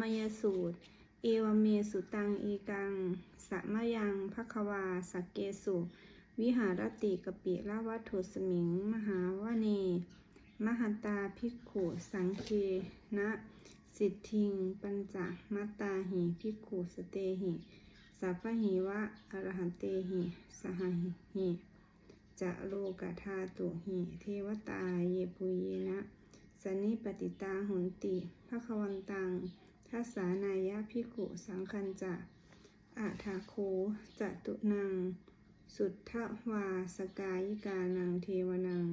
ามยสูตร เอวเมสุตังอีกังสัมมายังภควาสักเกสุ วิหารติกปิละวัตถุสมิง มหาวเน มหันตาภิกขุสังเคนะ สิทธิง ปัญจมัตตาหิภิกขุสเตหิสัพพหิวะอรหันเตหิ สหหิจะโลกธาตุหิ เทวตาเยปุเยนะ สนิปติตาหุนติภควันตัง ทัสานายะภิกขุสังคันจะอาทาโคจตุนัง สุทธวาสกายิกานังเทวนัง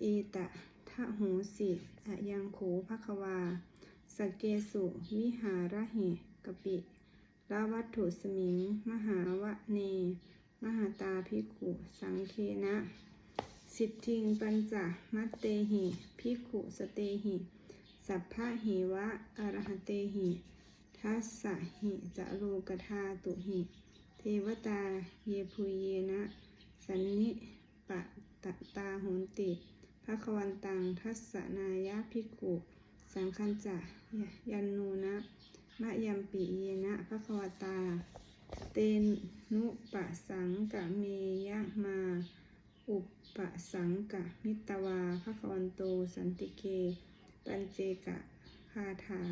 เอตะทะหูสิอะยังโขภควา สเกสุวิหารเหกปิลาวัตถุสมิง มหาวะเน มหาตาภิกขุสังเคนะ สิทธิงปัญจมัตเตหิภิกขุสเตหิ สัพพะหิวะอรหเตหิ ทัสสะหิจะโลกธาตุหิ เทวตาเยพุเยนะ สันนิปะตะตาโหนติภควันตัง ทัสสนายะภิกขุสังคัญจะยันนูนะมะยัมปิเยนะภควตา เตนุปะสังกะเมยะมา อุปปะสังกะมิตวาภควันโตสันติเก ปัญเจกะคาถา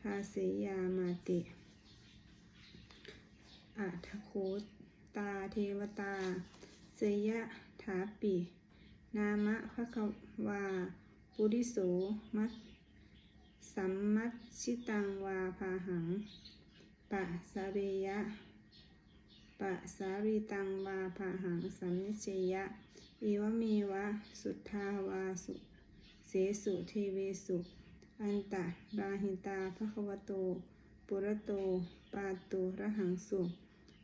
ภาเสยามาติอัทโคตาเทวตา เสยะถาปิ นามะภควา ปุริโสมัตสัมมัชชิตังวาพาหัง ปะสาเรยะ ปะสารีตังวาพาหังสัมมิเชยะ อีวเมวะ สุทธาวาสุ เสสุเทเวสุ อันตะราหิตาภควโต ปุระโต ปาตุระหังสุ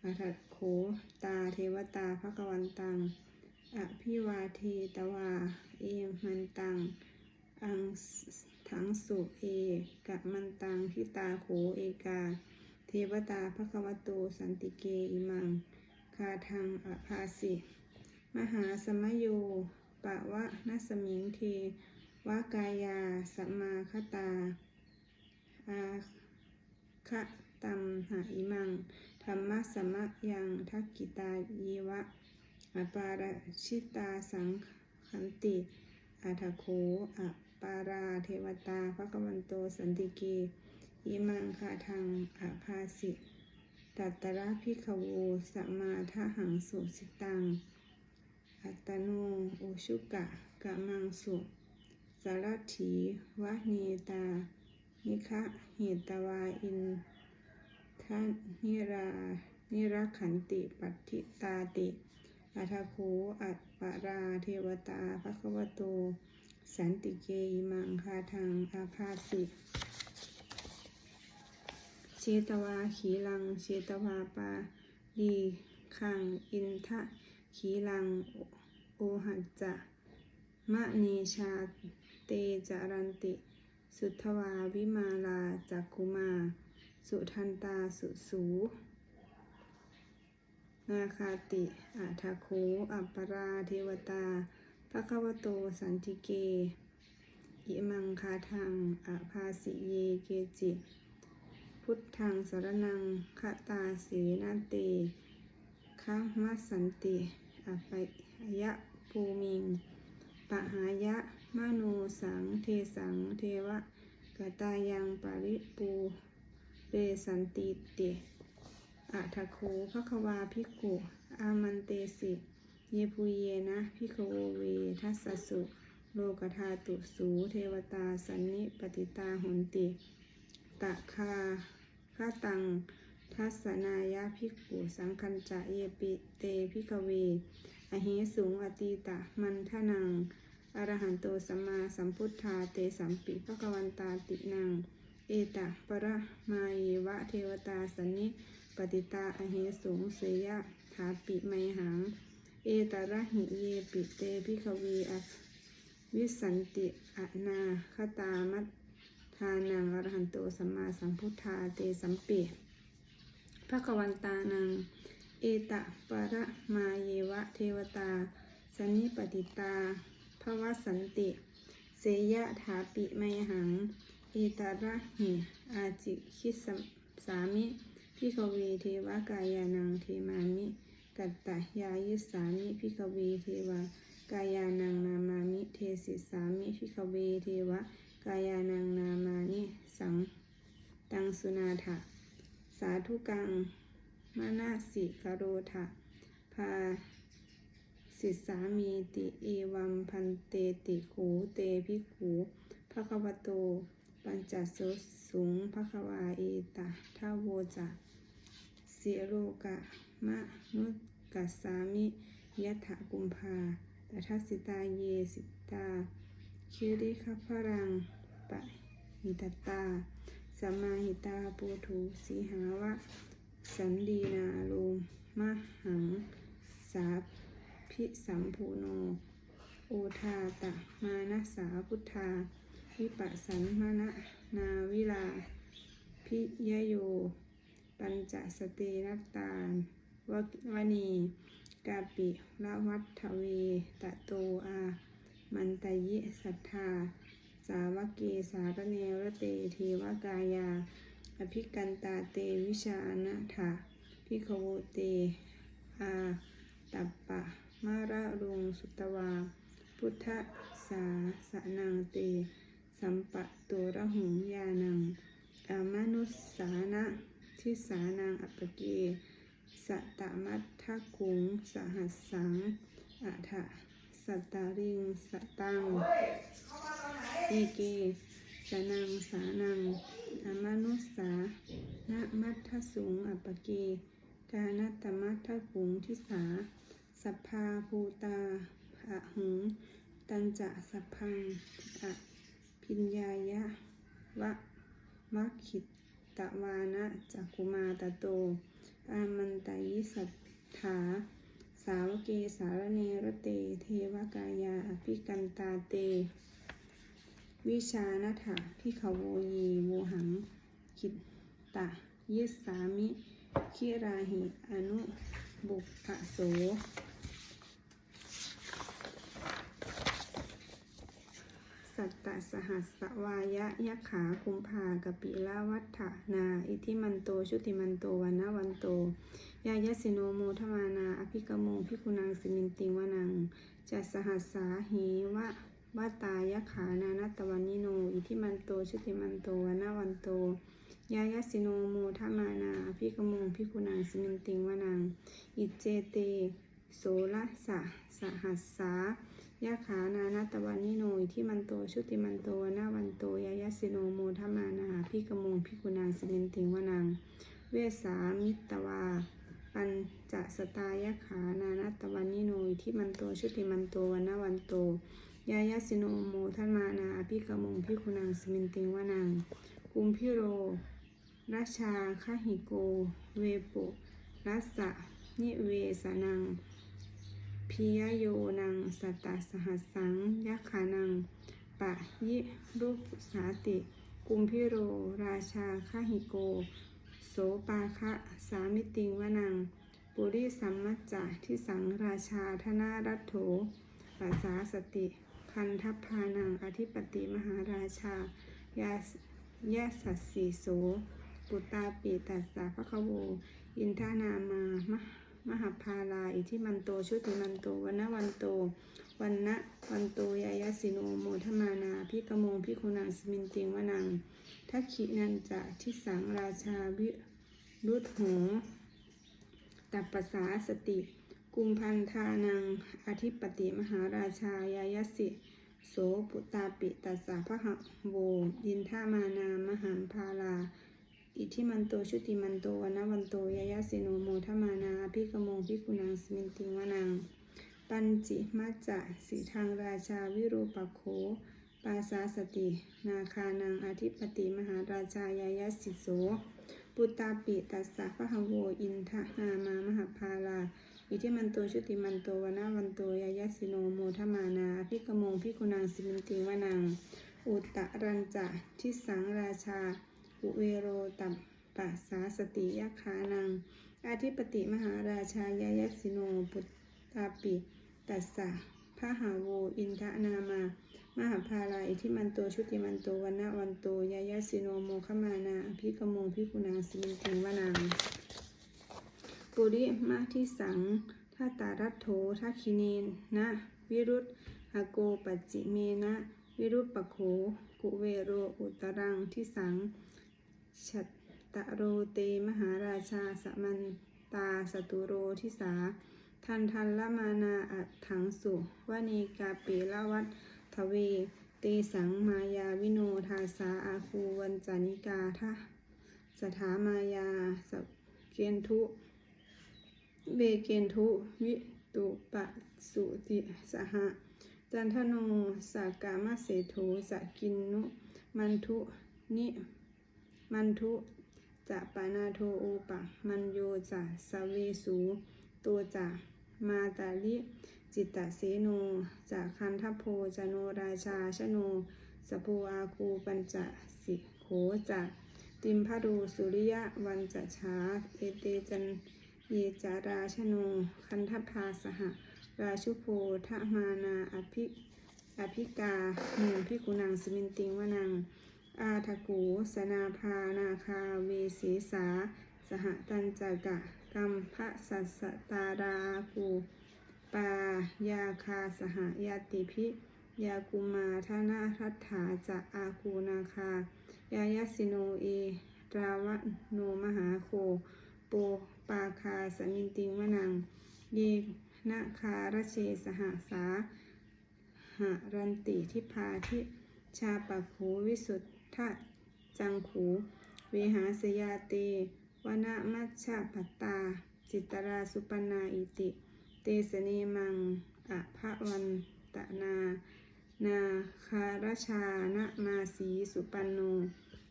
อัฏฐโขตาเทวตาภควันตัง อภิวาเทตวา เอมันตัง อังถังสุเอกะมันตังพิตาโขเอกา เทวตาภควโตสันติเกอิมัง คาทังอภาสิ มหาสมโยปะวะนัสมิงเท วากายาสัมมาคตา อาคะตัมหาอิมัง ธรรมะสมะยังทักกิตายีวะอปาราชิตาสังขันติอัทโคอปาราเทวตาภควันโตสันติเกอิมังคาทังอาภาสิตัตตระพิขโวสัมมาทหังสุสิตัง อัตโนอุชุกะกะมังสุ สารถีวะเนตา นิคะเหตวาอินทานิรานิรักขันติปัตติตาติ อัทโคอัปปราเทวตาภควโต สันติเกอิมังคาทังอาภาสิเชตวาขีลังเชตวาปาดีขังอินทะขีลังโอหัจจะมะเนชา เตจารันติ สุทวาวิมาลาจักกุมา สุทันตาสุสูนาคาติอาทาโคอัปปราเทวตาภควโตสันติเก อิมังคาทังอาภาสิเยเกจิ พุทธังสารนังคตาสีนาเตคะมัสสันติอภัยะภูมิงปะหายะ มโนสังเทสังเทวะกตายังปาริปูเรสันติเตอัทโคภควาภิกุอามันเตสิ เยปุเยนะพิกโวเวทัสสุโลกธาตุสูเทวตาสันนิปติตาหุนติ ตะคาคาตัง ทัสสนายะภิกุสังคัญจะเยปิเตพิกเวอเหสูงอตีตะมันทนัง อรหันโตสัมมาสัมพุทธาเตสัมปิภกวันตาตินัง เอตะปะมาเยวะเทวตาสันนิปติตาอเหสูงเสยะถาปิไมหัง เอตระหิเยปิเตพิกเวอวิสันติอนาคตามัตทานังอรหันโตสัมมาสัมพุทธาเตสัมปิภควันตานัง เอตะปรมาเยวะเทวตาสนิปติตา ภวสันติ เสยะถาปิไมหังเอตาระหิอาจิคิสสามิพิกเวเทวกายานังเทมามิกัตตยายิสามิพิกเวเทวกายานังนามามิเทสิสามิพิกเวเทวกายานังนามานิสังตังสุนาถะสาธุกังมานาสิกโรทะพา สิสามีติเอวัมพันเตติขูเตภิขูภะคะวโต ปัญจโสสุงภะควาเอตะทาโวจะสิโรกะมะนุกัสสามิยะถะกุมภาตทัสิตาเยสิตา คิริคพรังปะหิตตาสมมาหิตาปูถุสีหาวะ สันดีนาโลมะหังสาพ สัมภูโน โอทาตะมานะสาพุทธา วิปัสสันมานะนาวิลา พิยโย ปัญจสเตรัตตานววณีกาปิละวัฏเวตะโตอา มันตยิสัทธา สาวกเกสารเนวรเตเทวกายา อภิกันตาเตวิชานะถาพิขโวเตอาตัปปะ มาระรุงสุตวา พุทธสาสนังเต สัมปะตุระหุงยานังอามนุสสานะทิสานังอัปเกสตตมัตทะกุงสหัสสังอัฏฐสัตตาริงสตังเอเกสนังสานังอามนุสสานะมัทธสุงอัปเกกานัตมัทธกุงทิสา สัพพาภูตาอะหงตันจะสัพพังอะพิญญายะวะมัคคิตตะวานะจักุมาตะโต อามันตายิสัทธา สาวเกสารเนรเต เทวกายาอภิกันตาเต วิชาณถาพิขโวยีโวหังคิตตะยิสสามิ คิราหิ อนุบุพพโส สัตตสหัสสวายะยะขาคุมภากปิลวัฏฐานา อิทิมันโต ชุติมันโตวันนะวันโต ยายสิโนโมทมานา อภิกโมพิคุนังสิมินติวนังจัสสหัสสาหีวะวาตายะขานานัตวันนิโน อิทิมันโต ชุติมันโตวันนะวันโตยายสิโนโมทมานาอภิกโมพิคุนังสิมินติวนัง อิเจเต โสละสะสหัสสา ยะขานานาตวันนิโนอิที่มันโตชุติมันโตวนาวันโตยายาสิโนโมทมานาพิกมงพิกุนางสิเนติงวนังเวสามิตวา ปัญจสตายะขานานาตวันนิโนอิที่มันโตชุติมันโตวนาวันโตยายาสิโนโมทมานาพิกมงพิกุนางสิเนติงวนังกุมพิโรราชาคหิโก เวปุรัสสะนิเวสนัง พิยโยนังสัตตสหัสสังยักขานัง ปะยิรูปสาติ กุมพิโร ราชาคหิโก โสปาคะสามิติงวนัง ปุริสัมมัจจะที่สังราชาธนารัตโถปัสสาสติ คันทัพพานังอธิปติมหาราชายายสัสสีโส ปุตตาปีตัสสะพะคะโว อินทานามามะ มหาพาลาอิทิมันโตชุติมันโตวันนะวันโตวันนะวันโตยายาสิโนโมทมานาพิกโมงพิคุนังสมินติงวนังทักขินันจะทิสังราชาวิรุตโหตัปปสาสติ กุมพันธานังอธิปติมหาราชายายสิ โสปุตตาปิตัสสะพะหะโวยินทามานา มหาพาลา อิทิมันโตชุติมันโตวันวันโตยายาสิโนโมทมานาพิกโมงพิกุนังสมินติงวนังปัญจิมาจะสีทางราชาวิรูปโขปาสาสติ นาคานังอธิปติมหาราชายายาสิโสปุตตาปิตัสสะพะหะโวอินทหามามหาพาลาอิทิมันโตชุติมันโตวนนะวันโตยายาสิโนโมทมานาพิกโมงพิกุนังสมินติงวนังอุตตะรันจะทิสังราชา อุเวโรตัมปัสสาสติยขานังอธิปติมหาราชายายสิโนปุตตาปิตัสสะพระหาโวอินทะนามามหาภาลาอิทิมันโตชุติมันโตวันนะวันโตยายาสิโนโมขมานาอภิกมงพิกุณาสิมิติงวนังปุริมาทิสังทัตตารัตโถทัคคิเนนะวิรุตหโกปัจจิเมนะ วิรุปปโขกุเวโรอุตรังทิสัง ชัตตโรเตมหาราชาสมันตาสตุโรทิสา ทันทันละมานาอัถังสุวณีกาเปละวัตทเว เตสังมายาวิโนทาสาอาคูวันจานิกาทะสถามายาสเกนทุเบเกนทุ วิตุปะสุติสหะ จันทโนสากามเสโทสกินนุ มันทุนิ มันทุจะปานาโทโอปะ มันโยจะสเวสูตัวจะมาตาลิ จิตตเสโนจะคันทโพจโนราชาชโนสโพอาคูปัญจสิโขจะติมพารูสุริยะวันจะชาเอเตจันเยจาราชโน คันทพาสหราชุโพทมานาอภิอภิกาหนึ่งพิกุนังสมินติงวนัง อาทะกูสนาพานาคาเวสีสา สหตันจักะกัมพะสัสตาราคูปายาคาสหยาติพิยากุมาทานาทัตถาจะอาคูนาคายายาสิโนเอราวะโนมหาโค โปปาคาสมินติงวนัง เยนะคารเชสหสาหรันติทิพาทิชาปะขูวิสุทธ ทะจังขูเวหาสยาเตวนามัชชาปัตตา จิตราสุปนาอิติ เตสเนมังอะภะวันตนา นาคารชานะมาสีสุปันโน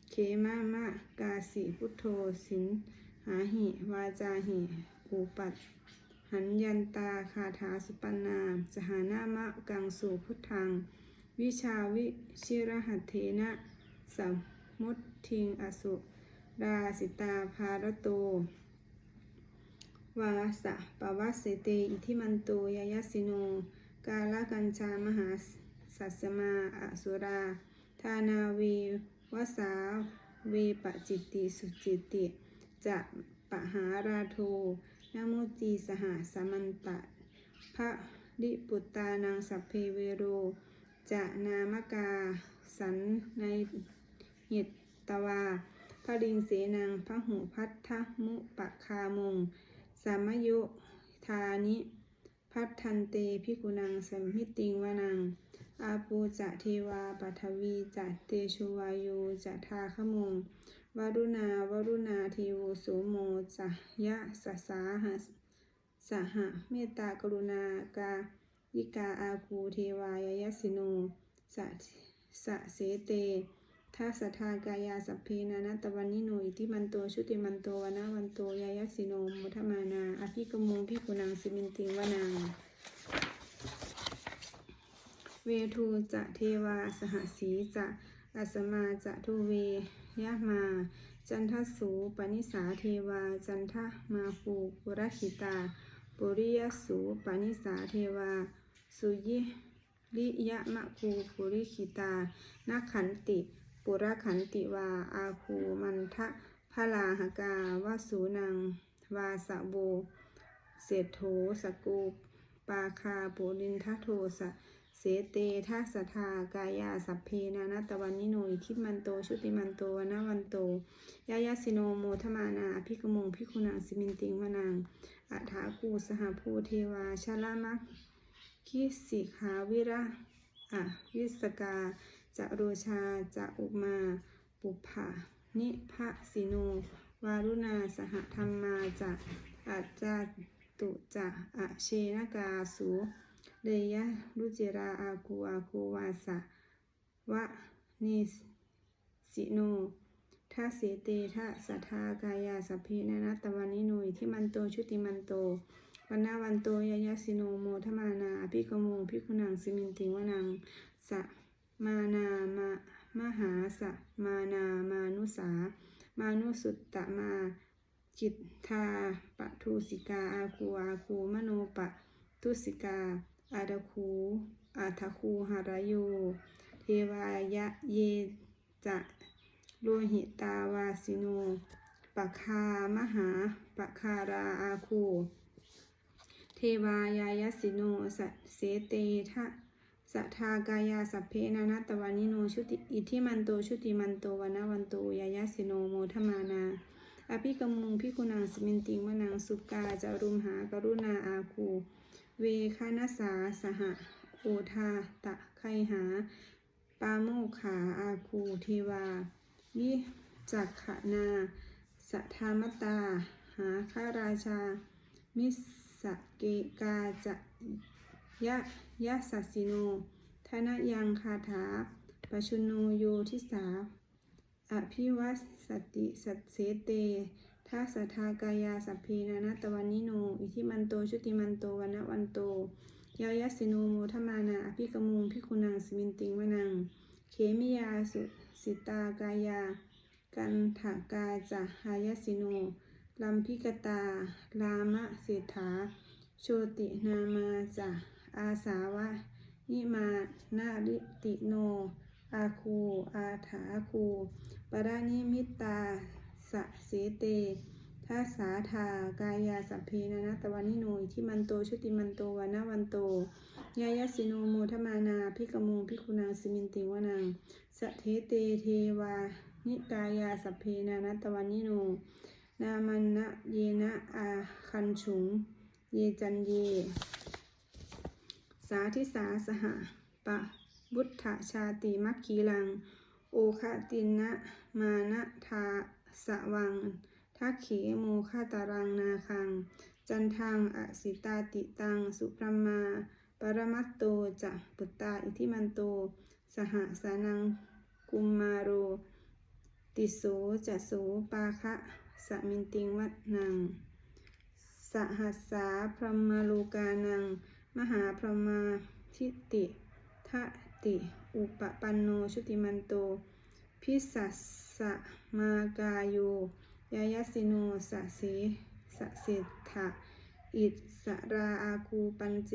เคมามะกาสิพุทโธสินหาหิวาจาหิอุปัตหันยันตาคาถาสุปันนาสหานามะกังสูพุทธัง วิชาวิชิรหัตเทนะ สัมมุตทิงอสุราสิตาภารโตวาสะปวัสเตอิทิมันโตยายสิโน กาลกัญชามหาสัสมาอสุราทานาเววสาเวปจิตติสุจิตติจะปะหาราโทนโมจีสหสมันตะพระดิปุตตานังสัพเพเวโร จะนามกาสันใน หิตตวาพระดิงเสนังพระหูพัทธมุปะคามง สามโยธานิ พัทธันเตพิกุนังสัมมิติงวนัง อาปูจะเทวาปัทวีจะเตชุวายโยจะทาขมงวารุณาวารุณาเทวโสโมจะยะสสาหัสหเมตตากรุณากายิกาอาคูเทวายยสิโนสะสะเสเต ทัสทากายาสัพเพนานาตวันนิโนอิทิมันโตชุติมันโตวนาวันโตยายสิโนมุทมานา อภิกมงพิกุนังสิมินติวนังเวทูจะเทวาสหสีจะอัสมาจะทุเวยะมา จันทสูปนิสาเทวา จันทมาภูปุรคิตา ปุริยสูปนิสาเทวา สุยิริยะมะคูปุริคิตานักขันติ ปุรขันติวา อาคูมันทะพลาหกาวาสูนัง วาสะโบ เศรษโถสกูปาคาปุรินทโทสะเสเตทัสทากายาสัพเพนานาตวันนิโนอิทิมันโต ชุติมันโตวนาวันโต ยายาสิโนโมทมานาอภิกมงพิคุนังสิมินติงวนังอัฐาคูสหภูเทวาชาลามัคคิสิขาวิระอะวิสกา จะโรชา จะอุมา ปุภานิพะสิโน วารุณาสหธรรมาจะอาจาตุจะอะเชนกาสูเดยะรุจิราอาคูอาคูวาสะวะนิสิโนทัสเสเตทะสัทธากายาสัพเพนานาตวันนิโนยที่มันโตชุติมันโตวันนาวันโตยายาสิโนโมทมานาอภิกโมพิคุนังสิมินติวนังสะ มานามามหาสะมานามานุสา มานุสุตตะมา จิตทาปะทุสิกาอาคูอาคูมโนปะทุสิกา อาดคูอาทคูหารโยเทวายะเยจะโลหิตาวาสิโนปะคามหาปะคาราอาคู เทวายายสิโนสเสเตทะ สัทธากายาสัพเพนานัตวานิโนชุติอิทิมันโตชุติมันโตวนาวันโตยายาสิโนโมทมานา อภิกมุงพิกุนังสมินติงมนังสุกาจารุมหากรุณาอาคู เวคานาสาสหโอทาตะไคหา ปาโมขาอาคูเทวา วิจักขนา สัทธามตา หาข้าราชา มิสเกกาจะ ยะยะสัสสิโนธนยังคาถาปชุโนโยทิสา อภิวัสสติสัตเสเตทัสทากายาสัพเพนานตวันนิโน อิทิมันโต ชุติมันโตวันวันโตยายสิโนโมทมานาอภิกมุงพิคุนังสมินติงวนัง เขมิยาสุสิตากายา กันถากาจะหายสิโนลัมพิกตาลามะเศรษฐา โชตินามาจะ อาสาวะนิมานาริติโน อาคู อาถาคู ปรานิมิตตาสะเสเตทัสาธากายาสัพเพนานัตวานิโนอิทิมันโตชุติมันโตวานาวันโตยายาสิโนโมทมานาพิกมุงพิคุนังสิมินติวนังสะเทเตเทวา นิกายาสัพเพนานัตตวานิโน นามันนะเยนะอาคันฉุง เยจันเย สาธิสาสหปะบุตถชาติมัคคีลัง โอคตินะมานะทาสวังทักเขโมฆาตารังนาคัง จันทังอสิตาติตัง สุพรมมา ปรมัตโตจะปุตตาอิทิมันโต สหสานังกุมมาโร ติโสจะโสปาคะสมินติงวัดนัง สหัสสาพรหมโลกานัง มหาพรหมาทิติทะติ อุปปันโนชุติมันโต พิสัสสะมากาโยยายสิโนสะเสสะเสทธะอิสราอาคูปัญเจ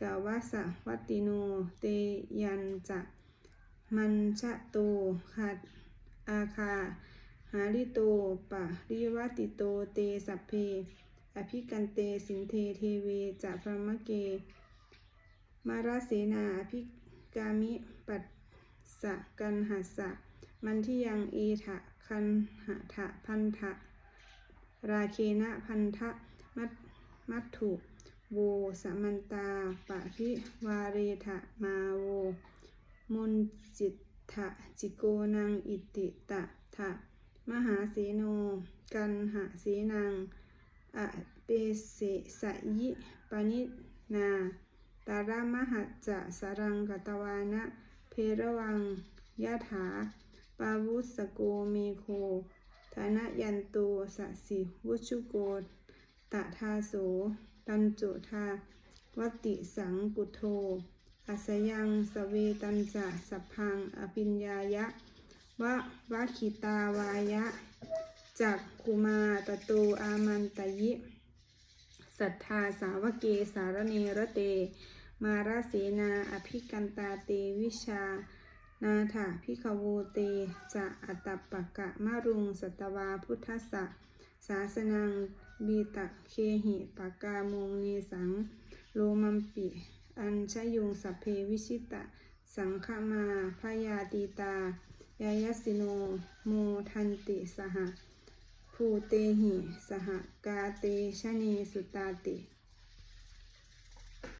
กาวาสะวัตติโน เตยันจะมันชะโตขัดอาคา หาริโตปะริวัติโต เตสัพเพ อภิกันเตสินเทเทเวจะพรหมเก มาราเสนาอภิกามิปัสสะกันหัสสะ มันที่ยังเอทะคันหะทะพันทะราเคนะพันทะมัตมัตถุโวสมันตาปะริวาเรทะมาโว มุนจิตถะจิโกนังอิติตะทะมหาเสโน กันหะเสนัง อะเปเสสยิปนินาตารามหัจจะสรังกตวานะเพระวังยะถา ปาวุสโกเมโคธนยันโตสสิวุชุโกตะทาโสตันจุทาวติสังกุโทอัสยังสเวตันจะสัพพังอภิญญายะวะวะคิตาวายะ จากคุมาตโตอามันตยิ สัทธาสาวเกสารเนรเต มาราเสนาอภิกันตาเตวิชา นาถาพิขโวเตจะอัตตปะกะมารุงสัตวาพุทธสสะศาสนังบีตะเคหิปากามงเนสัง โลมัมปิ อัญชยุงสัพเพวิชิตะ สังฆมาพยาตีตายายสิโนโมทันติสห ภูเตหิ สหกาเตชะเนสุตาติ